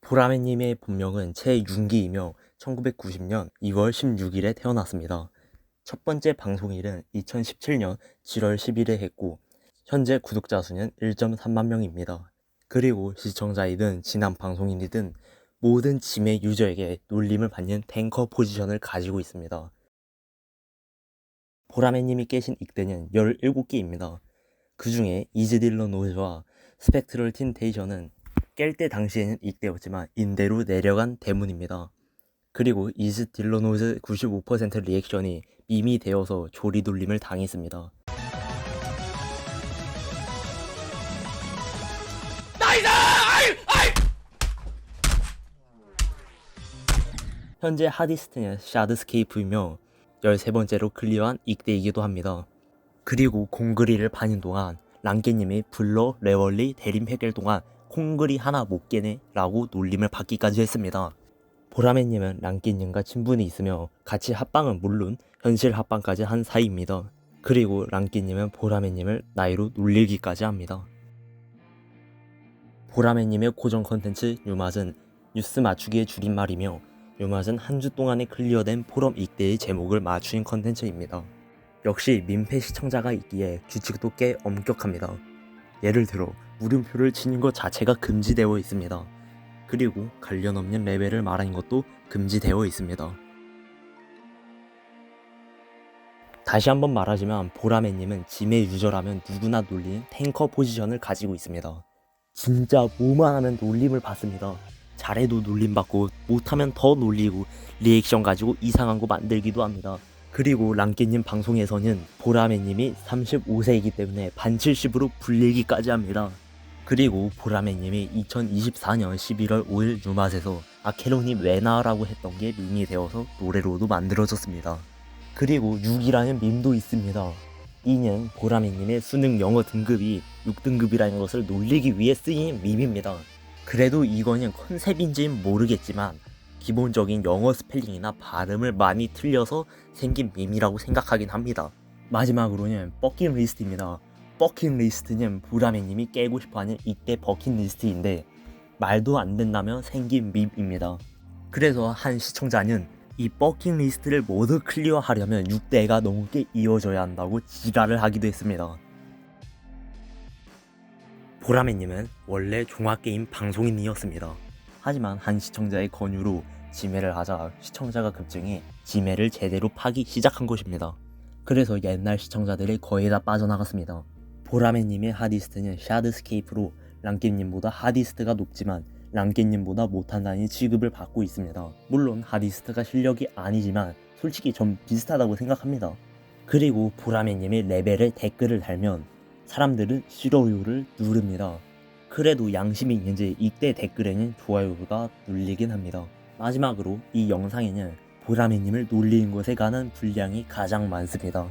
보라매님의 본명은 최윤기이며 1990년 2월 16일에 태어났습니다. 첫 번째 방송일은 2017년 7월 10일에 했고 현재 구독자 수는 1.3만 명입니다. 그리고 시청자이든 지난 방송인이든 모든 지매 유저에게 놀림을 받는 탱커 포지션을 가지고 있습니다. 보라매님이 깨신 익대는 17개입니다. 그 중에 이즈딜러 노즈와 스펙트럴 틴테이션은 깰 때 당시에는 익대였지만 인대로 내려간 대문입니다. 그리고 이즈 딜러노즈 95% 리액션이 밈이 되어서 조리돌림을 당했습니다. 현재 하디스트는 샤드스케이프이며 13번째로 클리어한 익대이기도 합니다. 그리고 공그리를 파는 동안 랑깨님이 블러, 레월리, 대림 해결 동안 콩그리 하나 못 깨네 라고 놀림을 받기까지 했습니다. 보라매님은 랑깨님과 친분이 있으며 같이 합방은 물론 현실 합방까지 한 사이입니다. 그리고 랑깨님은 보라매님을 나이로 놀리기까지 합니다. 보라매님의 고정 컨텐츠 유맛은 뉴스 맞추기의 줄임말이며 유맛은 한 주 동안에 클리어된 포럼 익대의 제목을 맞추는 컨텐츠입니다. 역시 민폐 시청자가 있기에 규칙도 꽤 엄격합니다. 예를 들어 물음표를 치는 것 자체가 금지되어 있습니다. 그리고 관련 없는 레벨을 말하는 것도 금지되어 있습니다. 다시 한번 말하지만 보라매님은 짐의 유저라면 누구나 놀리는 탱커 포지션을 가지고 있습니다. 진짜 뭐만 하면 놀림을 받습니다. 잘해도 놀림 받고 못하면 더 놀리고 리액션 가지고 이상한 거 만들기도 합니다. 그리고 랑깨님 방송에서는 보라매님이 35세이기 때문에 반 70으로 불리기까지 합니다. 그리고 보라매님이 2024년 11월 5일 유맛에서 아케론이 왜 나라고 했던 게 밈이 되어서 노래로도 만들어졌습니다. 그리고 6이라는 밈도 있습니다. 이는 보라매님의 수능 영어 등급이 6등급이라는 것을 놀리기 위해 쓰인 밈입니다. 그래도 이거는 컨셉인지는 모르겠지만 기본적인 영어 스펠링이나 발음을 많이 틀려서 생긴 밈이라고 생각하긴 합니다. 마지막으로는 버킷 리스트입니다. 버킷 리스트는 보라매님이 깨고 싶어하는 이때 버킷 리스트인데 말도 안 된다면 생긴 밈입니다. 그래서 한 시청자는 이 버킷 리스트를 모두 클리어하려면 6대가 넘게 이어져야 한다고 지랄을 하기도 했습니다. 보라매님은 원래 종합게임 방송인이었습니다. 하지만 한 시청자의 권유로 지매를 하자 시청자가 급증해 지매를 제대로 파기 시작한 것입니다. 그래서 옛날 시청자들이 거의 다 빠져나갔습니다. 보라매님의 하디스트는 샤드스케이프로 랑깨님보다 하디스트가 높지만 랑깨님보다 못한다는 취급을 받고 있습니다. 물론 하디스트가 실력이 아니지만 솔직히 전 비슷하다고 생각합니다. 그리고 보라매님의 레벨에 댓글을 달면 사람들은 싫어요를 누릅니다. 그래도 양심이 있는지 이때 댓글에는 좋아요가 눌리긴 합니다. 마지막으로 이 영상에는 보라매님을 놀리는 것에 관한 분량이 가장 많습니다.